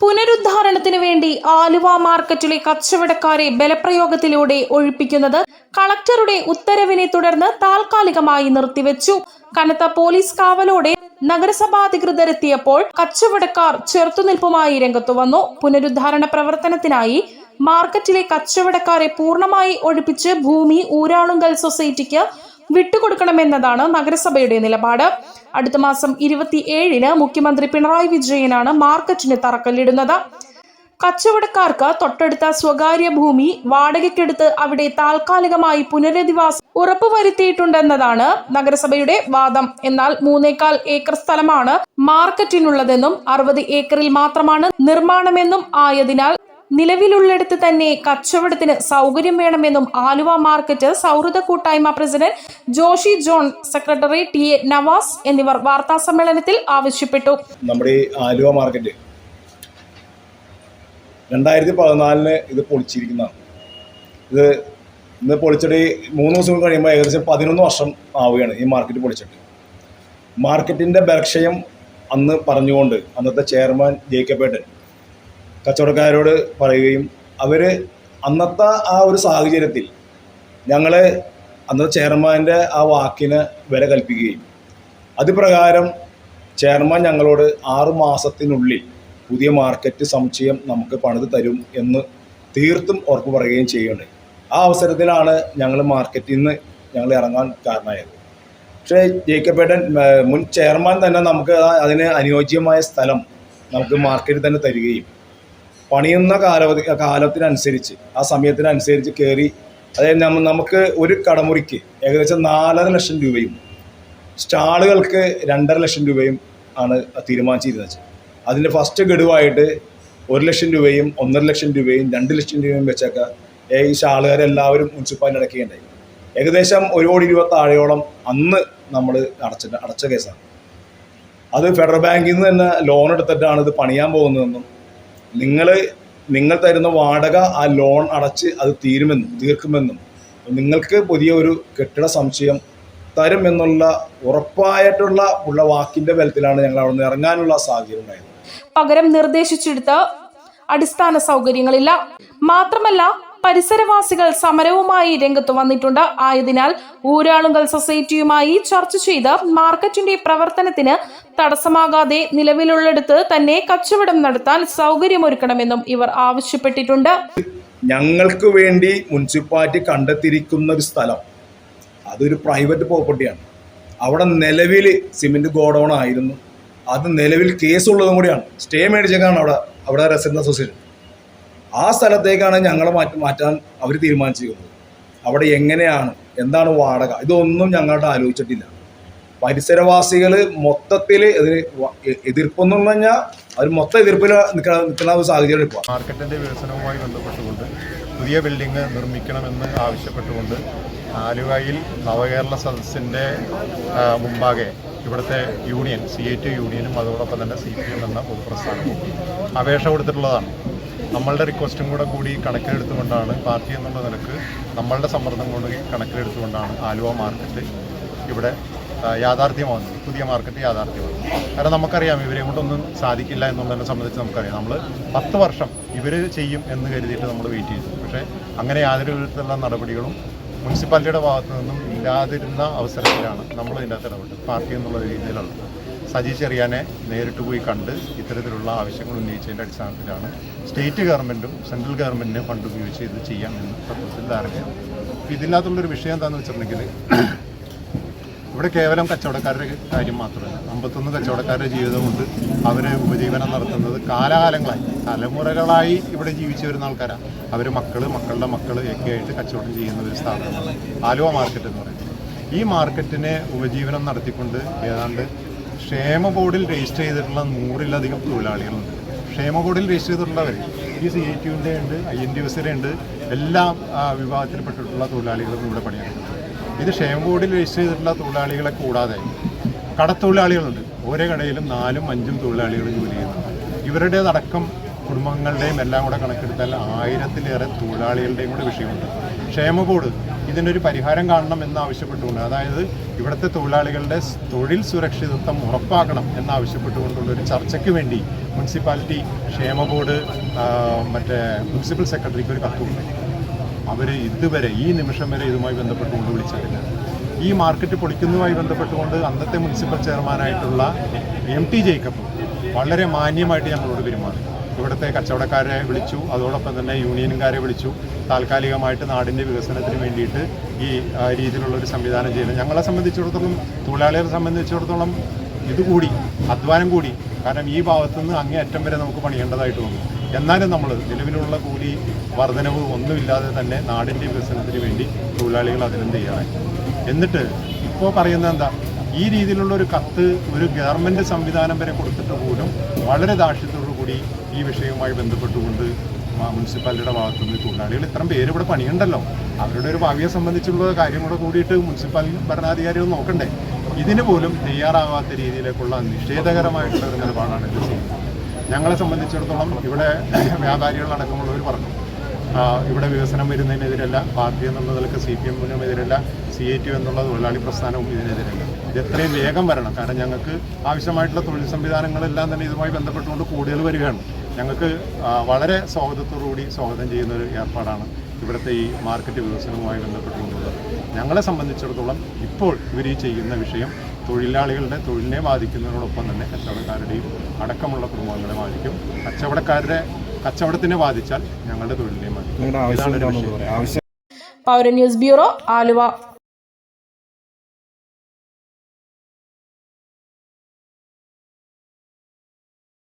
പുനരുദ്ധാരണത്തിന് വേണ്ടി ആലുവ മാർക്കറ്റിലെ കച്ചവടക്കാരെ ബലപ്രയോഗത്തിലൂടെ ഒഴിപ്പിക്കുന്നത് കളക്ടറുടെ ഉത്തരവിനെ തുടർന്ന് താൽക്കാലികമായി നിർത്തിവെച്ചു. കനത്ത പോലീസ് കാവലോടെ നഗരസഭാധികൃതരെത്തിയപ്പോൾ കച്ചവടക്കാർ ചെറുത്തുനിൽപ്പുമായി രംഗത്തു വന്നു. പുനരുദ്ധാരണ പ്രവർത്തനത്തിനായി മാർക്കറ്റിലെ കച്ചവടക്കാരെ പൂർണമായി ഒഴിപ്പിച്ച് ഭൂമി ഊരാളുങ്കൽ സൊസൈറ്റിക്ക് വിട്ടുകൊടുക്കണമെന്നതാണ് നഗരസഭയുടെ നിലപാട്. അടുത്ത മാസം ഇരുപത്തി ഏഴിന് മുഖ്യമന്ത്രി പിണറായി വിജയനാണ് മാർക്കറ്റിന് തറക്കല്ലിടുന്നത്. കച്ചവടക്കാർക്ക് തൊട്ടടുത്ത സ്വകാര്യ ഭൂമി വാടകയ്ക്കെടുത്ത് അവിടെ താൽക്കാലികമായി പുനരധിവാസം ഉറപ്പുവരുത്തിയിട്ടുണ്ടെന്നതാണ് നഗരസഭയുടെ വാദം. എന്നാൽ മൂന്നേകാൽ ഏക്കർ സ്ഥലമാണ് മാർക്കറ്റിനുള്ളതെന്നും അറുപത് ഏക്കറിൽ മാത്രമാണ് നിർമ്മാണമെന്നും ആയതിനാൽ നിലവിലുള്ളിടത്ത് തന്നെ കച്ചവടത്തിന് സൗകര്യം വേണമെന്നും ആലുവ മാർക്കറ്റ് സൗഹൃദ കൂട്ടായ്മ president Joshi John secretary T A Navas എന്നിവർ വാർത്താ സമ്മേളനത്തിൽ ആവശ്യപ്പെട്ടു. നമ്മുടെ ആലുവ മാർക്കറ്റ് രണ്ടായിരത്തി പതിനാലിന് ഇത് പൊളിച്ചിരിക്കുന്നതാണ്. ഇത് ഇന്ന് പൊളിച്ചിട്ട് മൂന്ന് ദിവസം കഴിയുമ്പോൾ ഏകദേശം പതിനൊന്ന് വർഷം ആവുകയാണ് ഈ മാർക്കറ്റ് പൊളിച്ചിട്ട്. മാർക്കറ്റിന്റെ ബലക്ഷയം അന്ന് പറഞ്ഞുകൊണ്ട് അന്നത്തെ ചെയർമാൻ ജേക്കബേട്ടൻ കച്ചവടക്കാരോട് പറയുകയും അവർ അന്നത്തെ ആ ഒരു സാഹചര്യത്തിൽ ഞങ്ങൾ അന്നത്തെ ചെയർമാന്റെ ആ വാക്കിന് വില കൽപ്പിക്കുകയും. അതുപ്രകാരം ചെയർമാൻ ഞങ്ങളോട് ആറു മാസത്തിനുള്ളിൽ പുതിയ മാർക്കറ്റ് സമുച്ചയം നമുക്ക് പണിത് തരും എന്ന് തീർത്തും ഉറപ്പ് പറയുകയും ചെയ്യുന്നുണ്ട്. ആ അവസരത്തിലാണ് ഞങ്ങൾ മാർക്കറ്റിൽ നിന്ന് ഞങ്ങൾ ഇറങ്ങാൻ കാരണമായത്. പക്ഷേ ജേക്കബേട്ടൻ മുൻ ചെയർമാൻ തന്നെ നമുക്ക് അതിന് അനുയോജ്യമായ സ്ഥലം നമുക്ക് മാർക്കറ്റിൽ തന്നെ തരികയും പണിയുന്ന കാലാവധി കാലത്തിനനുസരിച്ച് ആ സമയത്തിനനുസരിച്ച് കയറി അതായത് നമുക്ക് ഒരു കടമുറിക്ക് ഏകദേശം നാലര ലക്ഷം രൂപയും സ്റ്റാളുകൾക്ക് രണ്ടര ലക്ഷം രൂപയും ആണ് തീരുമാനിച്ചിരുന്നത് അതിന്റെ ഫസ്റ്റ് ഗഡുവായിട്ട് ഒരു ലക്ഷം രൂപയും ഒന്നര ലക്ഷം രൂപയും രണ്ട് ലക്ഷം രൂപയും വെച്ചൊക്കെ ഈ സ്റ്റാളുകാരെല്ലാവരും മുനിസിപ്പാലിറ്റി അടയ്ക്കുകയുണ്ടായി ഏകദേശം ഒരു കോടി രൂപ താഴെയോളം അന്ന് നമ്മൾ അടച്ച അടച്ച കേസാണ്. അത് ഫെഡറൽ ബാങ്കിൽ നിന്ന് തന്നെ ലോൺ എടുത്തിട്ടാണ് ഇത് പണിയാൻ പോകുന്നതെന്നും നിങ്ങൾ നിങ്ങൾ തരുന്ന വാടക ആ ലോൺ അടച്ച് അത് തീരുമെന്നും തീർക്കുമെന്നും നിങ്ങൾക്ക് പുതിയ ഒരു കെട്ടിട സംശയം തരുമെന്നുള്ള ഉറപ്പായിട്ടുള്ള ഉള്ള വാക്കിന്റെ ബലത്തിലാണ് ഞങ്ങൾ അവിടെ നിന്ന് ഇറങ്ങാനുള്ള സാഹചര്യം ഉണ്ടായത്. പകരം നിർദ്ദേശിച്ചെടുത്ത അടിസ്ഥാന സൗകര്യങ്ങളില്ല. മാത്രമല്ല പരിസരവാസികൾ സമരവുമായി രംഗത്ത് വന്നിട്ടുണ്ട്. ആയതിനാൽ ഊരാളുങ്കൽ സൊസൈറ്റിയുമായി ചർച്ച ചെയ്ത് മാർക്കറ്റിന്റെ പ്രവർത്തനത്തിന് തടസ്സമാകാതെ നിലവിലുള്ളിടത്ത് തന്നെ കച്ചവടം നടത്താൻ സൗകര്യമൊരുക്കണമെന്നും ഇവർ ആവശ്യപ്പെട്ടിട്ടുണ്ട്. ഞങ്ങൾക്ക് വേണ്ടി മുനിസിപ്പാലിറ്റി കണ്ടെത്തിയിരിക്കുന്ന ഒരു സ്ഥലം. അതൊരു പ്രൈവറ്റ് പ്രോപ്പർട്ടിയാണ്. അവിടെ നിലവിൽ സിമെന്റ് ഗോഡൗൺ ആയിരുന്നു. അത് നിലവിൽ കേസുള്ളതും കൂടിയാണ്. സ്റ്റേ മേടിച്ചേക്കാണ് അവിടെ അവിടെ റെസിഡൻസ് അസോസിയേഷൻ. ആ സ്ഥലത്തേക്കാണ് ഞങ്ങളെ മാറ്റി മാറ്റാൻ അവർ തീരുമാനിച്ചിരിക്കുന്നത്. അവിടെ എങ്ങനെയാണ്? എന്താണ് വാടക? ഇതൊന്നും ഞങ്ങളുടെ ആലോചിച്ചിട്ടില്ല. പരിസരവാസികൾ മൊത്തത്തിൽ ഇതിന് എ- എതിർപ്പെന്ന് പറഞ്ഞാൽ അവർ മൊത്തം എതിർപ്പിൽ നിൽക്കുന്ന നിൽക്കുന്ന ഒരു സാഹചര്യം ഇപ്പോൾ. മാർക്കറ്റിന്റെ വികസനവുമായി ബന്ധപ്പെട്ടുകൊണ്ട് പുതിയ ബിൽഡിംഗ് നിർമ്മിക്കണമെന്ന് ആവശ്യപ്പെട്ടുകൊണ്ട് ആലുവയിൽ നവകേരള സദസ്സിന്റെ മുമ്പാകെ ഇവിടുത്തെ യൂണിയൻ സി ഐ ടി യൂണിയനും അതോടൊപ്പം തന്നെ സി പി എം എന്ന പൊതുപ്രസ്ഥാനവും അപേക്ഷ കൊടുത്തിട്ടുള്ളതാണ്. നമ്മളുടെ റിക്വസ്റ്റും കൂടെ കൂടി കണക്കിലെടുത്തുകൊണ്ടാണ് പാർട്ടി എന്നുള്ള നിലയ്ക്ക് നമ്മളുടെ സമ്മർദ്ദം കൊണ്ട് കണക്കിലെടുത്തുകൊണ്ടാണ് ആലുവ മാർക്കറ്റ് ഇവിടെ യാഥാർത്ഥ്യമാകുന്നത് പുതിയ മാർക്കറ്റ് യാഥാർത്ഥ്യമാകുന്നത് കാരണം നമുക്കറിയാം ഇവരെ കൊണ്ടൊന്നും സാധിക്കില്ല എന്നുള്ളതിനെ സംബന്ധിച്ച് നമുക്കറിയാം. നമ്മൾ പത്ത് വർഷം ഇവർ ചെയ്യും എന്ന് കരുതിയിട്ട് നമ്മൾ വെയിറ്റ് ചെയ്തു. പക്ഷേ അങ്ങനെ യാതൊരു വിധത്തിലുള്ള നടപടികളും മുനിസിപ്പാലിറ്റിയുടെ ഭാഗത്തു നിന്നും ഇല്ലാതിരുന്ന അവസരത്തിലാണ് നമ്മൾ ഇതിന്റെ അകത്ത് ഇടപെട്ടത്. പാർട്ടി എന്നുള്ള രീതിയിലുള്ള സജി ചെറിയാനെ നേരിട്ട് പോയി കണ്ട് ഇത്തരത്തിലുള്ള ആവശ്യങ്ങൾ ഉന്നയിച്ചതിന്റെ അടിസ്ഥാനത്തിലാണ് സ്റ്റേറ്റ് ഗവൺമെന്റും സെൻട്രൽ ഗവൺമെന്റിനെ ഫണ്ട് ഉപയോഗിച്ച് ഇത് ചെയ്യാമെന്ന് പ്രപ്പോസിൽ ധാരണയാണ് ഇതിനകത്തുള്ളൊരു വിഷയം എന്താണെന്ന് വെച്ചിട്ടുണ്ടെങ്കിൽ ഇവിടെ കേവലം കച്ചവടക്കാരുടെ കാര്യം മാത്രമല്ല അമ്പത്തൊന്ന് കച്ചവടക്കാരുടെ ജീവിതം കൊണ്ട് അവർ ഉപജീവനം നടത്തുന്നത് കാലാകാലങ്ങളായി തലമുറകളായി ഇവിടെ ജീവിച്ചു വരുന്ന ആൾക്കാരാണ്. അവർ മക്കൾ മക്കളുടെ മക്കൾ ഒക്കെ ആയിട്ട് കച്ചവടം ചെയ്യുന്ന ഒരു സ്ഥാപനമാണ് ആലുവ മാർക്കറ്റ് എന്ന് പറയുന്നത്. ഈ മാർക്കറ്റിനെ ഉപജീവനം നടത്തിക്കൊണ്ട് ഏതാണ്ട് ക്ഷേമ ബോർഡിൽ രജിസ്റ്റർ ചെയ്തിട്ടുള്ള നൂറിലധികം തൊഴിലാളികളുണ്ട്. ക്ഷേമ ബോർഡിൽ രജിസ്റ്റർ ചെയ്തിട്ടുള്ളവർ ഈ സി ഐ ടിയുടെ ഉണ്ട് ഐ എൻ ഡി എസിന്റെ ഉണ്ട് എല്ലാ വിഭാഗത്തിൽപ്പെട്ടിട്ടുള്ള തൊഴിലാളികളും ഇവിടെ പണിയെടുക്കുന്നത് ഇത് ക്ഷേമ ബോർഡിൽ രജിസ്റ്റർ ചെയ്തിട്ടുള്ള തൊഴിലാളികളെ കൂടാതെ കടത്തൊഴിലാളികളുണ്ട്. ഓരോ കടയിലും നാലും അഞ്ചും തൊഴിലാളികൾ ജോലി ചെയ്യുന്നുണ്ട്. ഇവരുടേതടക്കം കുടുംബങ്ങളുടെയും എല്ലാം കൂടെ കണക്കെടുത്താൽ ആയിരത്തിലേറെ തൊഴിലാളികളുടെയും കൂടെ വിഷയമുണ്ട്. ക്ഷേമ ബോർഡ് ഇതിനൊരു പരിഹാരം കാണണം എന്നാവശ്യപ്പെട്ടുകൊണ്ട് അതായത് ഇവിടുത്തെ തൊഴിലാളികളുടെ തൊഴിൽ സുരക്ഷിതത്വം ഉറപ്പാക്കണം എന്നാവശ്യപ്പെട്ടുകൊണ്ടുള്ള ഒരു ചർച്ചയ്ക്ക് വേണ്ടി മുനിസിപ്പാലിറ്റി ക്ഷേമ ബോർഡ് മറ്റേ മുനിസിപ്പൽ സെക്രട്ടറിക്ക് ഒരു കത്ത് കൊടുത്തു. അവർ ഇതുവരെ ഈ നിമിഷം വരെ ഇതുമായി ബന്ധപ്പെട്ടുകൊണ്ട് വിളിച്ചിട്ടില്ല. ഈ മാർക്കറ്റ് പൊളിക്കുന്നതുമായി ബന്ധപ്പെട്ടുകൊണ്ട് അന്നത്തെ മുനിസിപ്പൽ ചെയർമാനായിട്ടുള്ള എം ടി ജേക്കബ് വളരെ മാന്യമായിട്ട് ഞങ്ങളോട് പെരുമാറി. ഇവിടുത്തെ കച്ചവടക്കാരെ വിളിച്ചു. അതോടൊപ്പം തന്നെ യൂണിയൻകാരെ വിളിച്ചു. താൽക്കാലികമായിട്ട് നാടിന്റെ വികസനത്തിന് വേണ്ടിയിട്ട് ഈ രീതിയിലുള്ള ഒരു സംവിധാനം ചെയ്യുന്നത് ഞങ്ങളെ സംബന്ധിച്ചിടത്തോളം തൊഴിലാളികളെ സംബന്ധിച്ചിടത്തോളം ഇതുകൂടി അധ്വാനം കൂടി. കാരണം ഈ ഭാഗത്തുനിന്ന് അങ്ങേ അറ്റം വരെ നമുക്ക് പണിയേണ്ടതായിട്ട് വന്നു. എന്നാലും നമ്മൾ നിലവിലുള്ള കൂലി വർധനവ് ഒന്നുമില്ലാതെ തന്നെ നാടിന്റെ വികസനത്തിന് വേണ്ടി തൊഴിലാളികൾ അതിനും തയ്യാറായി. എന്നിട്ട് ഇപ്പോൾ പറയുന്നത് എന്താ? ഈ രീതിയിലുള്ള ഒരു കത്ത് ഒരു ഗവൺമെന്റ് സംവിധാനം വരെ കൊടുത്തിട്ട് പോലും വളരെ ദാക്ഷ്യത്തോടു കൂടി ഈ വിഷയവുമായി ബന്ധപ്പെട്ടുകൊണ്ട് മുനിസിപ്പാലിറ്റിയുടെ മുനിസിപ്പാലിറ്റിയുടെ ഭാഗത്തുനിന്ന് തൊഴിലാളികൾ ഇത്രയും പേര് ഇവിടെ പണിയുണ്ടല്ലോ. അവരുടെ ഒരു ഭാവിയെ സംബന്ധിച്ചുള്ള കാര്യം കൂടെ കൂടിയിട്ട് മുനിസിപ്പൽ ഭരണാധികാരികൾ നോക്കണ്ടേ. ഇതിന് പോലും തയ്യാറാവാത്ത രീതിയിലേക്കുള്ള നിഷേധകരമായിട്ടുള്ള ഒരു നിലപാടാണ് ഇത് ചെയ്യുന്നത്. ഞങ്ങളെ സംബന്ധിച്ചിടത്തോളം ഇവിടെ വ്യാപാരികളടക്കമുള്ളവർ പറഞ്ഞു. ഇവിടെ വികസനം വരുന്നതിനെതിരല്ല പാർട്ടി എന്നുള്ള നിലയ്ക്ക് സി പി എമ്മിനും എതിരല്ല സി ഐ ടി എന്നുള്ള തൊഴിലാളി പ്രസ്ഥാനവും ഇതിനെതിരല്ല. ഇത് എത്രയും വേഗം വരണം. കാരണം ഞങ്ങൾക്ക് ആവശ്യമായിട്ടുള്ള തൊഴിൽ സംവിധാനങ്ങളെല്ലാം തന്നെ ഇതുമായി ബന്ധപ്പെട്ടുകൊണ്ട് കൂടുതൽ വരികയാണ്. ഞങ്ങൾക്ക് വളരെ സ്വാഗതത്തോടുകൂടി സ്വാഗതം ചെയ്യുന്ന ഒരു ഏർപ്പാടാണ് ഇവിടുത്തെ ഈ മാർക്കറ്റ് വികസനവുമായി ബന്ധപ്പെട്ടുകൊണ്ടുള്ളത്. ഞങ്ങളെ സംബന്ധിച്ചിടത്തോളം ഇപ്പോൾ ഇവർ ഈ ചെയ്യുന്ന വിഷയം തൊഴിലാളികളുടെ തൊഴിലിനെ ബാധിക്കുന്നതിനോടൊപ്പം തന്നെ കച്ചവടക്കാരുടെയും അടക്കമുള്ള കുടുംബങ്ങളെ ബാധിക്കും. കച്ചവടക്കാരുടെ കച്ചവടത്തിനെ ബാധിച്ചാൽ ഞങ്ങളുടെ തൊഴിലിനെ ബാധിക്കും പൗര ന്യൂസ് ബ്യൂറോ ആലുവ.